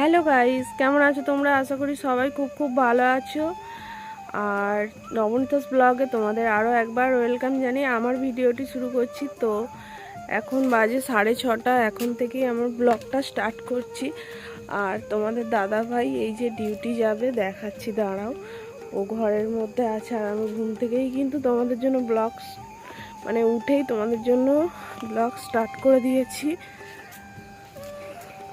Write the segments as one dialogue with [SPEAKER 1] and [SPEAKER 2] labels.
[SPEAKER 1] Hello guys, কেমন আছো তোমরা? আশা করি সবাই খুব খুব ভালো আছো। আর নবনীতাস ব্লগে তোমাদের আরও একবার ওয়েলকাম জানিয়ে আমার ভিডিওটি শুরু করছি। তো এখন বাজে সাড়ে ছটা, এখন থেকেই আমার ব্লগটা স্টার্ট করছি। আর তোমাদের দাদা ভাই এই যে ডিউটি যাবে, দেখাচ্ছি, দাঁড়াও। ও ঘরের মধ্যে আছে আর আমি ঘুম থেকেই কিন্তু তোমাদের জন্য ব্লগস মানে উঠেই তোমাদের জন্য ব্লগ স্টার্ট করে দিয়েছি।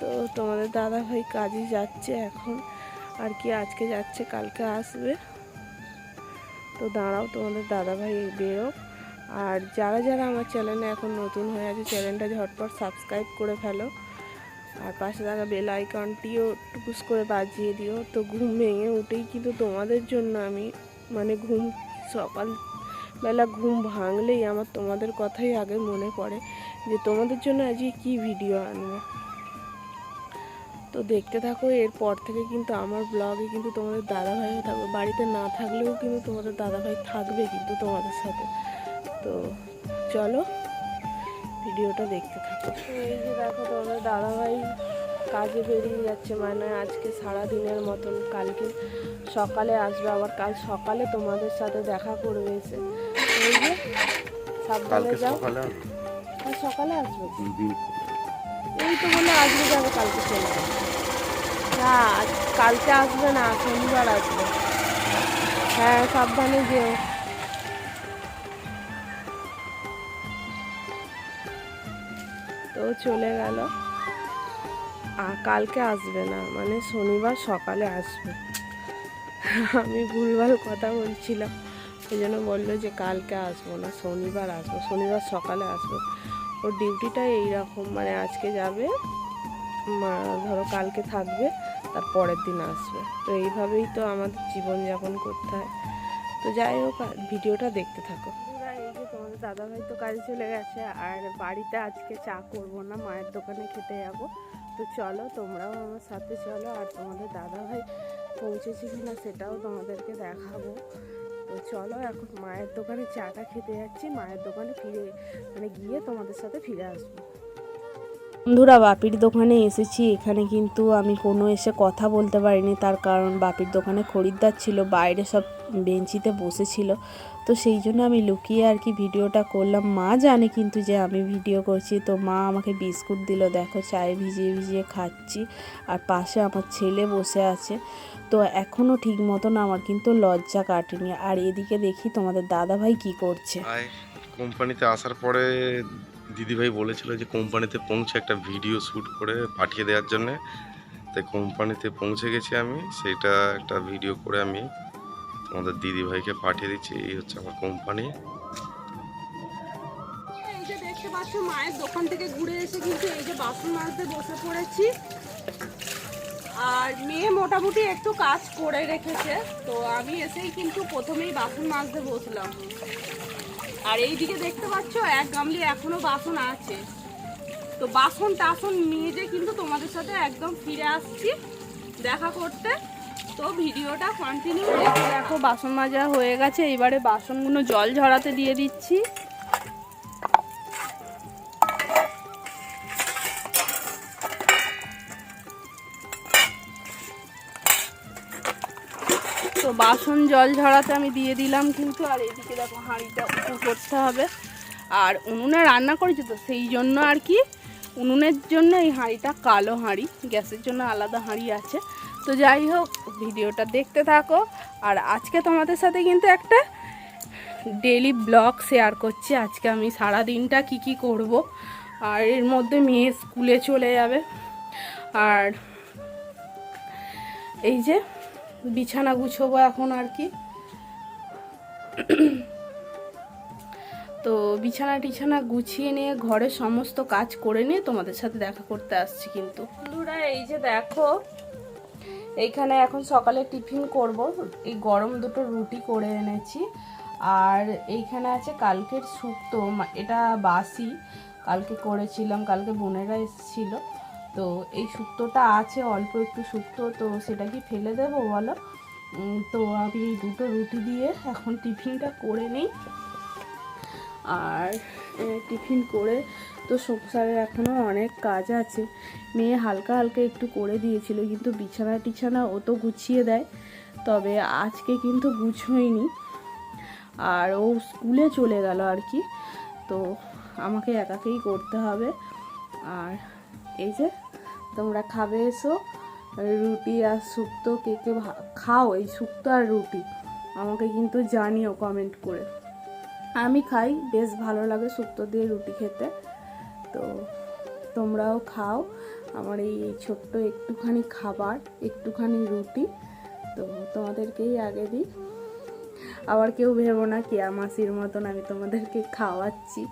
[SPEAKER 1] তো তোমাদের দাদা ভাই কাজে যাচ্ছে এখন। আর কি আজকে যাচ্ছে, কালকে আসবে। তো দাঁড়াও, তোমাদের দাদা ভাই বেরো আর যারা যারা আমার চ্যানেলে এখন নতুন হয়ে আছে, চ্যানেলটা ঝটপট সাবস্ক্রাইব করে ফেলো। আর পাশে থাকা বেল আইকনটিও টুকুস করে বাজিয়ে দিও। তো ঘুম ভেঙে উঠেই কিন্তু তোমাদের জন্য আমি মানে ঘুম, সকাল বেলা ঘুম ভাঙলেই আমার তোমাদের কথাই আগে মনে পড়ে যে তোমাদের জন্য আজকে কি ভিডিও আনব। তো দেখতে থাকো এরপর থেকে কিন্তু আমার ব্লগে কিন্তু তোমাদের দাদাভাইও থাকবে। বাড়িতে না থাকলেও কিন্তু তোমাদের দাদাভাই থাকবে কিন্তু তোমাদের সাথে। তো চলো ভিডিওটা দেখতে থাকো। তো এই যে দেখো তোমাদের দাদাভাই কাজে বেরিয়ে যাচ্ছে মানে আজকে সারা দিনের মতন। কালকে সকালে আসবে আবার কাল সকালে তোমাদের সাথে দেখা করবে এসে। সাবধানে
[SPEAKER 2] কালকে
[SPEAKER 1] যাও।
[SPEAKER 2] সকালে আসবে?
[SPEAKER 1] আসবে তো। বলে আজকে যাবে কালকে চলে যাবে না, কালকে আসবে না, শনিবার আসবে। হ্যাঁ সাবধানে যেও। তো চলে গেল। আর কালকে আসবে না মানে শনিবার সকালে আসবে। আমি ভুলভাল কথা বলছিলাম সেই জন্য বলল যে কালকে আসব না, শনিবার আসব, শনিবার সকালে আসব। ওর ডিউটিটা এইরকম মানে আজকে যাবে ধরো কালকে থাকবে, তার পরের দিন আসবে। তো এইভাবেই তো আমাদের জীবনযাপন করতে হয়। তো যাই হোক ভিডিওটা দেখতে থাকো। তোমাদের দাদাভাই তো কাজে চলে গেছে, আর বাড়িতে আজকে চা করব না, মায়ের দোকানে খেতে যাব। তো চলো, তোমরাও আমার সাথে চলো, আর তোমাদের দাদাভাই পৌঁছেছে কিনা সেটাও তোমাদেরকে দেখাবো। তো চলো এখন মায়ের দোকানে চাটা খেতে যাচ্ছি। মায়ের দোকানে ফিরে মানে গিয়ে তোমাদের সাথে ফিরে আসব। বন্ধুরা, বাপির দোকানে এসেছি। এখানে কিন্তু আমি কোনো এসে কথা বলতে পারিনি। তার কারণ বাপির দোকানে খরিদ্দার ছিল, বাইরে সব বেঞ্চিতে বসেছিল। তো সেই জন্য আমি লুকিয়ে আর কি ভিডিওটা করলাম। মা জানে কিন্তু যে আমি ভিডিও করছি। তো মা আমাকে বিস্কুট দিল, দেখো, চায়ে ভিজিয়ে ভিজিয়ে খাচ্ছি। আর পাশে আমার ছেলে বসে আছে। তো এখনও ঠিক মতন আমার কিন্তু লজ্জা কাটেনি। আর এদিকে দেখি তোমাদের দাদা ভাই কী করছে।
[SPEAKER 2] কোম্পানিতে আসার পরে দিদিভাই বলেছিল যে কোম্পানিতে পৌঁছে একটা ভিডিও শ্যুট করে পাঠিয়ে দেওয়ার জন্যে। তাই কোম্পানিতে পৌঁছে গেছি আমি সেটা একটা ভিডিও করে আমি তোমাদের দিদিভাইকে পাঠিয়ে দিচ্ছি, এই হচ্ছে আমার কোম্পানি।
[SPEAKER 1] দেখতে পাচ্ছ, মায়ের দোকান থেকে ঘুরে এসে কিন্তু এই যে বাসন বসে পড়েছি। আর মেয়ে মোটামুটি একটু কাজ করে রেখেছে, তো আমি এসেই কিন্তু প্রথমেই বাসন মাজতে বসলাম। আর এই দিকে দেখতে পাচ্ছ, এক গামলি এখনও বাসন আছে। তো বাসন টাসন নিয়ে যে কিন্তু তোমাদের সাথে একদম ফিরে আসছি দেখা করতে। তো ভিডিওটা কন্টিনিউ দেখে বাসন মাজা হয়ে গেছে, এবারে বাসনগুলো জল ঝরাতে দিয়ে দিচ্ছি। বাসন জল ঝরাতে আমি দিয়ে দিলাম কিন্তু, আর এদিকে দেখো হাঁড়িটা উঁচু করতে হবে। আর উনুনে রান্না করেছি তো, সেই জন্য আর কি উনুনের জন্য এই হাঁড়িটা কালো হাঁড়ি, গ্যাসের জন্য আলাদা হাঁড়ি আছে। তো যাই হোক, ভিডিওটা দেখতে থাকো। আর আজকে তোমাদের সাথে কিন্তু একটা ডেলি ব্লগ শেয়ার করছি। আজকে আমি সারা দিনটা কি কি করব, আর এর মধ্যে মেয়ে স্কুলে চলে যাবে। আর এই যে বিছানা গুছোবো এখন আর কি। তো বিছানা টিছানা গুছিয়ে নিয়ে ঘরের সমস্ত কাজ করে নিয়ে তোমাদের সাথে দেখা করতে আসছি কিন্তু। বন্ধুরা, এই যে দেখো, এইখানে এখন সকালে টিফিন করব। এই গরম দুটো রুটি করে এনেছি। আর এইখানে আছে কালকের শুক্তো এটা বাসি। কালকে করেছিলাম, কালকে বোনেরা এসেছিল। তো এই শুক্তোটা আছে, অল্প একটু শুক্তো, তো সেটা কি ফেলে দেবো বলো? তো আমি এই দুটো রুটি দিয়ে এখন টিফিনটা করে নিই। আর টিফিন করে তো সংসারে এখনও অনেক কাজ আছে। মেয়ে হালকা হালকা একটু করে দিয়েছিল, কিন্তু বিছানা টিছানা ও তো গুছিয়ে দেয়, তবে আজকে কিন্তু গুছোয়নি। আর ও স্কুলে চলে গেল আর কি, তো আমাকে একাকেই করতে হবে। আর এই যে তোমরা খাবে এসো। রুটি আর শুক্তো কে কে খাও, এই শুক্তো আর রুটি। আমাকে কিন্তু জানিও কমেন্ট করে। আমি খাই, বেশ ভালো লাগে শুক্তো দিয়ে রুটি খেতে। তো তোমরাও খাও। আমার এই ছোট্ট একটুখানি খাবার, একটুখানি রুটি। তো তোমাদেরকেই আগে দিই। আবার কেউ ভেবো না কি মাসির মতন আমি তোমাদেরকে খাওয়াচ্ছি।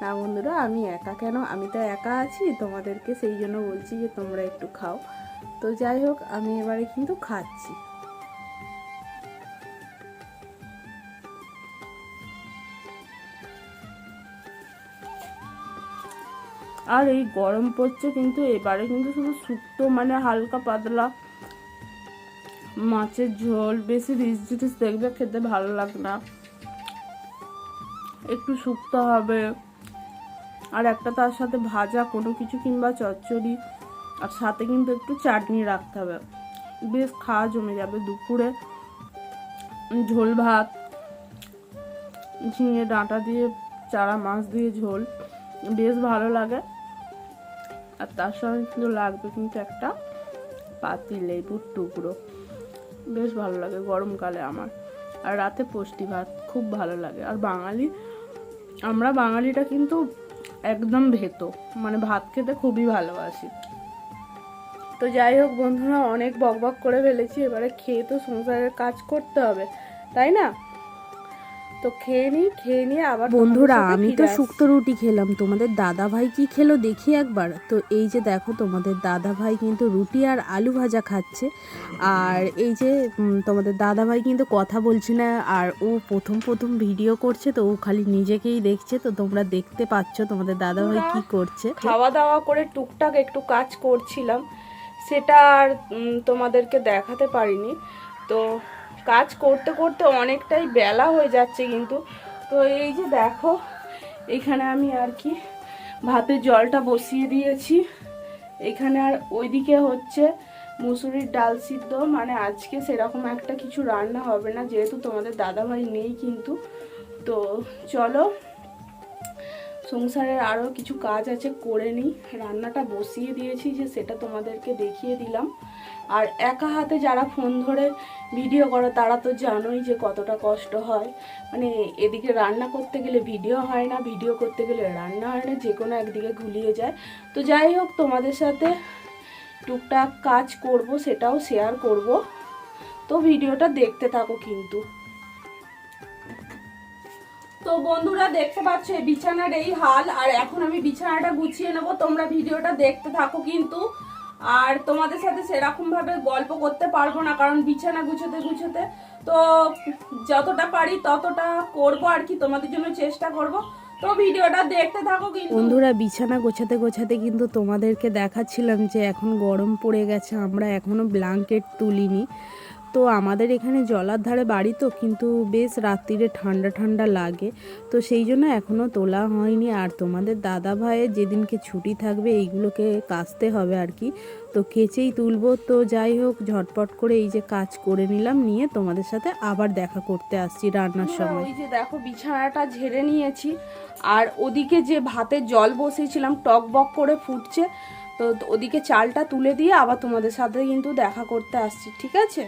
[SPEAKER 1] না বন্ধুরা, আমি একা কেন? আমি তো একা আছি, তোমাদেরকে সেই জন্য বলছি যে তোমরা একটু খাও। তো যাই হোক, আমি এবারে কিন্তু খাচ্ছি। আর এই গরম পড়ছে কিন্তু, এবারে কিন্তু শুধু শুক্তো মানে হালকা পাতলা মাছের ঝোল, বেশি রিচ জিনিস দেখবে, খেতে ভালো লাগে না। একটু শুক্তো হবে। আর একটা তার সাথে ভাজা কোনো কিছু কিংবা চচ্চড়ি, আর সাথে কিন্তু একটু চাটনি রাখতে হবে। বেশ খাওয়া জমে যাবে দুপুরে। ঝোল ভাত, ঝিঙে ডাঁটা দিয়ে চারা মাছ দিয়ে ঝোল, বেশ ভালো লাগে। আর তার সঙ্গে কিন্তু লাগবে কিন্তু একটা পাতি লেবুর টুকরো। বেশ ভালো লাগে গরমকালে আমার। আর রাতে পুষ্টি ভাত খুব ভালো লাগে। আর বাঙালি, আমরা বাঙালিটা কিন্তু একদম ভেতো। মানে ভাত খেতে খুবই ভালোবাসি। তো যাই হোক বন্ধুরা, অনেক বকবক করে ফেলেছি। এবারে খেয়ে তো সংসারের কাজ করতে হবে, তাই না? তো খেয়ে নিই খেয়ে নিয়ে আবার
[SPEAKER 3] বন্ধুরা আমি তো। শুক্তো রুটি খেলাম। তোমাদের দাদা ভাই কি খেলো দেখি একবার। তো এই যে দেখো তোমাদের দাদা ভাই কিন্তু রুটি আর আলু ভাজা খাচ্ছে। আর এই যে তোমাদের দাদা ভাই কিন্তু কথা বলছে না আর ও প্রথম প্রথম ভিডিও করছে তো ও খালি নিজেকেই দেখছে। তো তোমরা দেখতে পাচ্ছ তোমাদের দাদা ভাই কি করছে।
[SPEAKER 1] খাওয়া দাওয়া করে টুকটাক একটু কাজ করছিলাম। সেটা আর তোমাদেরকে দেখাতে পারিনি। তো কাজ করতে করতে অনেকটাই বেলা হয়ে যাচ্ছে কিন্তু। তো এই যে দেখো, এখানে আমি আর কি ভাতের জলটা বসিয়ে দিয়েছি। এখানে আর ওইদিকে হচ্ছে মুসুরির ডাল সিদ্ধ। মানে আজকে সেরকম একটা কিছু রান্না হবে না, যেহেতু তোমাদের দাদাভাই নেই কিন্তু। তো চলো সংসারের আরও কিছু কাজ আছে, করে নিই। রান্নাটা বসিয়ে দিয়েছি যে সেটা তোমাদেরকে দেখিয়ে দিলাম। আর একা হাতে যারা ফোন ধরে ভিডিও করে, তারা তো জানোই যে কতটা কষ্ট হয়। মানে এদিকে রান্না করতে গেলে ভিডিও হয় না, ভিডিও করতে গেলে রান্না হয় না, যে কোনো একদিকে ঘুলিয়ে যায়। তো যাই হোক, তোমাদের সাথে টুকটাক কাজ করব, সেটাও শেয়ার করব। তো ভিডিওটা দেখতে থাকো কিন্তু। তো বন্ধুরা দেখতে পাচ্ছ বিছানার এই হাল, আর এখন আমি বিছানাটা গুছিয়ে নেব, তোমরা ভিডিওটা দেখতে থাকো কিন্তু। আর তোমাদের সাথে সেরকম ভাবে গল্প করতে পারব না, কারণ বিছানা গুছোতে গুছোতে। তো যতটা পারি ততটা করব আর কি, তোমাদের জন্য চেষ্টা করব। তো ভিডিওটা দেখতে থাকো কিন্তু।
[SPEAKER 3] বন্ধুরা, বিছানা গোছাতে গোছাতে কিন্তু তোমাদেরকে দেখাচ্ছিলাম যে এখন গরম পড়ে গেছে, আমরা এখনও ব্ল্যাঙ্কেট তুলিনি। তো আমাদের এখানে জলার ধারে বাড়ি তো কিন্তু বেশ রাত্রিরে ঠান্ডা ঠান্ডা লাগে। তো সেই জন্য এখনও তোলা হয়নি। আর তোমাদের দাদা ভাইয়ের যেদিনকে ছুটি থাকবে এইগুলোকে কাচতে হবে আর কি। তো কেচেই তুলবো। তো যাই হোক ঝটপট করে এই যে কাজ করে নিলাম নিয়ে তোমাদের সাথে আবার দেখা করতে আসছি রান্নার সময়।
[SPEAKER 1] ওই যে দেখো বিছানাটা ঝেড়ে নিয়েছি। আর ওদিকে যে ভাতের জল বসিয়েছিলাম টক বক করে ফুটছে। তো ওদিকে চালটা তুলে দিয়ে আবার তোমাদের সাথে কিন্তু দেখা করতে আসছি। ঠিক আছে?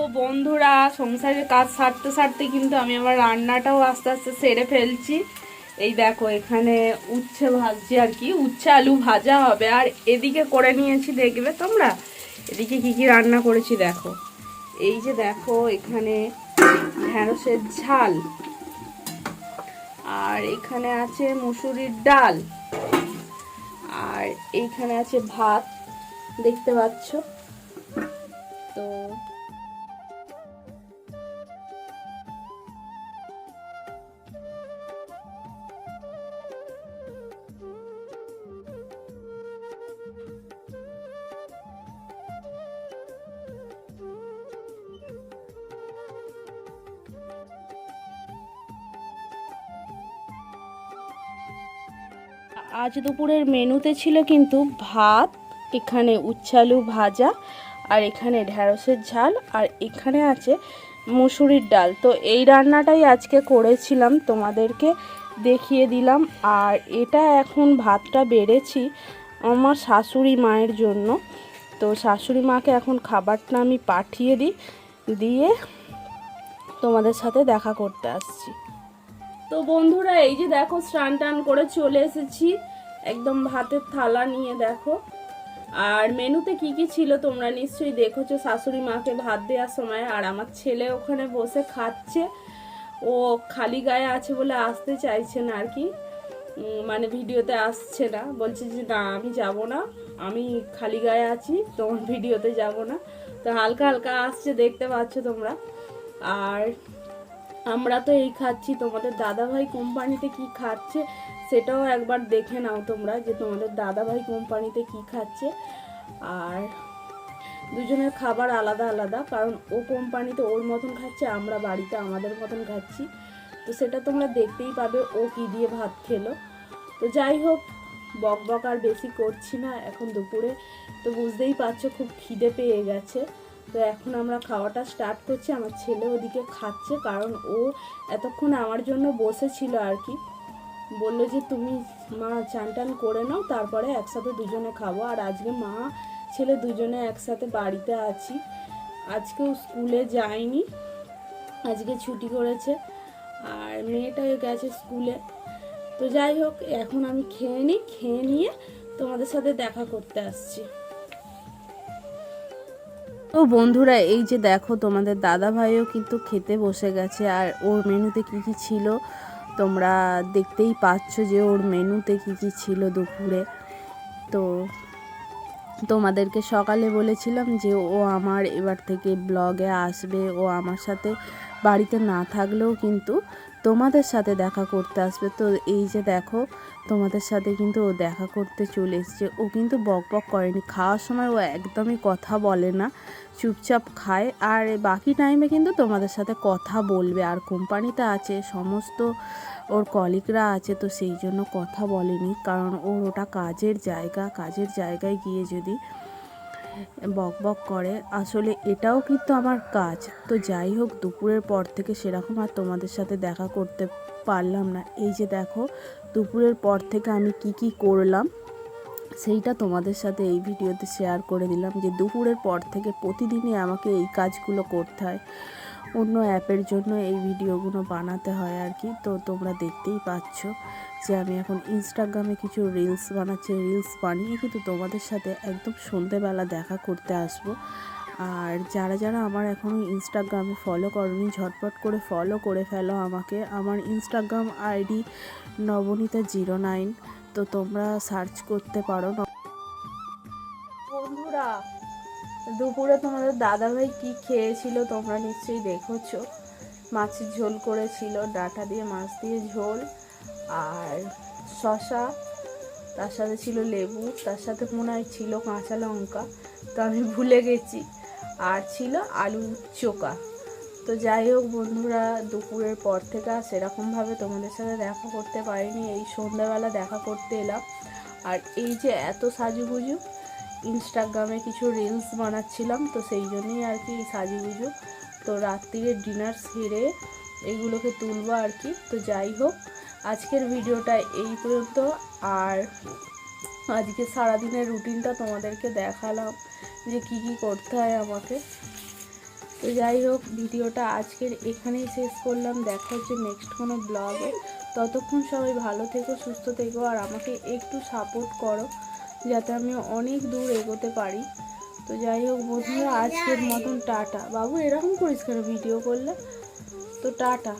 [SPEAKER 1] ও বন্ধুরা, সংসারের কাজ সারতে সারতে কিন্তু আমি আমার রান্নাটাও আস্তে আস্তে সেরে ফেলছি। এই দেখো, এখানে উচ্ছে ভাজছি আর কি। উচ্ছে আলু ভাজা হবে। আর এদিকে করে নিয়েছি, দেখবে তোমরা? এদিকে কি কি রান্না করেছি দেখো। এই যে দেখো, এখানে ঢ্যাঁড়সের ঝাল। আর এখানে আছে মুসুরির ডাল। আর এইখানে আছে ভাত। দেখতে পাচ্ছ?
[SPEAKER 3] আজ দুপুরের মেনুতে ছিল কিন্তু ভাত, এখানে উচ্ছালু ভাজা, আর এখানে ঢ্যাঁড়সের ঝাল, আর এখানে আছে মুসুরির ডাল। তো এই রান্নাটাই আজকে করেছিলাম, তোমাদেরকে দেখিয়ে দিলাম। আর এটা এখন ভাতটা বেড়েছি আমার শাশুড়ি মায়ের জন্য। তো শাশুড়ি মাকে এখন খাবারটা আমি পাঠিয়ে দিই, দিয়ে তোমাদের সাথে দেখা করতে আসছি। তো বন্ধুরা, এই যে দেখো, স্নান টান করে চলে এসেছি। একদম ভাতের থালা নিয়ে দেখো। আর মেনুতে কি কি ছিল তোমরা নিশ্চয়ই দেখেছ। শাশুড়ি মাকে ভাত দেওয়ার সময় আর আমার ছেলে ওখানে বসে খাচ্ছে। ও খালি গায়ে আছে বলে আসতে চাইছে না আর কি। মানে ভিডিওতে আসছে না। বলছে যে, না, আমি যাব না। আমি খালি গায়ে আছি, তোমার ভিডিওতে যাব না। তো হালকা হালকা আসছে, দেখতে পাচ্ছ তোমরা। আর আমরা তো এই খাচ্ছি, তোমাদের দাদাভাই কোম্পানিতে কি খাচ্ছে সেটাও একবার দেখে নাও তোমরা যে তোমাদের দাদাভাই কোম্পানিতে কি খাচ্ছে। আর দুজনের খাবার আলাদা আলাদা, কারণ ও কোম্পানিতে ওর মতন খাচ্ছে, আমরা বাড়িতে আমাদের মতন খাচ্ছি। তো সেটা তোমরা দেখতেই পাবে ও কি দিয়ে ভাত খেলো। তো যাই হোক বক বক আর বেশি করছি না, এখন দুপুরে। তো বুঝতেই পারছ খুব খিদে পেয়ে গেছে। তো এখন আমরা খাওয়াটা স্টার্ট করছি। আমার ছেলে ওদিকে খাচ্ছে কারণ ও এতক্ষণ আমার জন্য বসেছিল আর কি। বলল যে তুমি মা চান টান করে নাও, তারপরে একসাথে দুজনে খাব। আর আজকে মা, ছেলে দুজনে একসাথে বাড়িতে আছি। আজকেও স্কুলে যায়নি, আজকে ছুটি করেছে। আর মেয়েটাও গেছে স্কুলে। তো যাই হোক, এখন আমি খেয়ে নিই, খেয়ে নিয়ে তোমাদের সাথে দেখা করতে আসছি। তো বন্ধুরা, এই যে দেখো তোমাদের দাদা ভাইও কিন্তু খেতে বসে গেছে, আর ওর মেনুতে কি কি ছিল তোমরা দেখতেই পাচ্ছ যে ওর মেনুতে কি কি ছিল দুপুরে। তো তোমাদেরকে সকালে বলেছিলাম যে ও আমার এবার থেকে ব্লগে আসবে, ও আমার সাথে বাড়িতে না থাকলেও কিন্তু তোমাদের সাথে দেখা করতে আসবে। তো এই যে দেখো, তোমাদের সাথে কিন্তু ও দেখা করতে চলে এসছে। ও কিন্তু বক বক করেনি। খাওয়ার সময় ও একদমই কথা বলে না। চুপচাপ খায়। আর বাকি টাইমে কিন্তু তোমাদের সাথে কথা বলবে। আর কোম্পানিতে আছে, সমস্ত ওর কলিগরা আছে, তো সেই জন্য কথা বলেনি। কারণ ওর ওটা কাজের জায়গা। কাজের জায়গায় গিয়ে যদি বক বক করে। আসলে এটাও কিন্তু আমার কাজ। তো যাই হোক, দুপুরের পর থেকে সেরকম আর তোমাদের সাথে দেখা করতে পারলাম না। এই যে দেখো, দুপুরের পর থেকে আমি কি কি করলাম, সেইটা তোমাদের সাথে এই ভিডিওতে শেয়ার করে দিলাম যে দুপুরের পর থেকে প্রতিদিনই আমাকে এই কাজগুলো করতে হয়। অন্য অ্যাপের জন্য এই ভিডিওগুলো বানাতে হয় আর কি। তো তোমরা দেখতেই পাচ্ছ যে আমি এখন ইনস্টাগ্রামে কিছু রিলস বানাচ্ছি রিলস বানিয়ে কিন্তু তোমাদের সাথে একদম সন্ধেবেলা দেখা করতে আসব। আর যারা যারা আমার এখনও ইনস্টাগ্রামে ফলো করনি, ঝটপট করে ফলো করে ফেলো আমাকে। আমার Instagram ID Nabanita zero nine তো তোমরা সার্চ করতে পারো বন্ধুরা দুপুরে তোমাদের দাদাভাই কি খেয়েছিল তোমরা নিশ্চয়ই দেখেছ। মাছের ঝোল করেছিল, ডাটা দিয়ে, মাছ দিয়ে ঝোল আর শশা তার সাথে ছিল লেবু, তার সাথে মনে হয় ছিল কাঁচা লঙ্কা। তো আমি ভুলে গেছি। আর ছিল আলু চোকা। তো যাই হোক বন্ধুরা, দুপুরের পর থেকে আর সেরকমভাবে তোমাদের সাথে দেখা করতে পারিনি। এই সন্ধ্যাবেলা দেখা করতে এলাম। আর এই যে এত সাজুগুজু ইনস্টাগ্রামে কিছু রিলস বানাচ্ছিলাম, তো সেই জন্যই আর কি সাজুগুজু। তো রাত্রিরে ডিনার সেরে এইগুলোকে তুলবো আর কি। তো যাই হোক, আজকের ভিডিওটা এই পর্যন্ত। আর আজকে সারাদিনের রুটিনটা তোমাদেরকে দেখালাম যে কি কি করতে হয় আমাকে। তো যাই হোক, ভিডিওটা আজকের এখানেই শেষ করলাম। দেখা হচ্ছে নেক্সট কোনো ব্লগে ততক্ষণ সবাই ভালো থেকো, সুস্থ থেকো, আর আমাকে একটু সাপোর্ট করো। যাতে আমি অনেক দূর এগোতে পারি। তো যাই হোক বন্ধুরা, আজকের মতন টাটা। বাবু, এরকম করিস কেন? ভিডিও করলে? তো টাটা।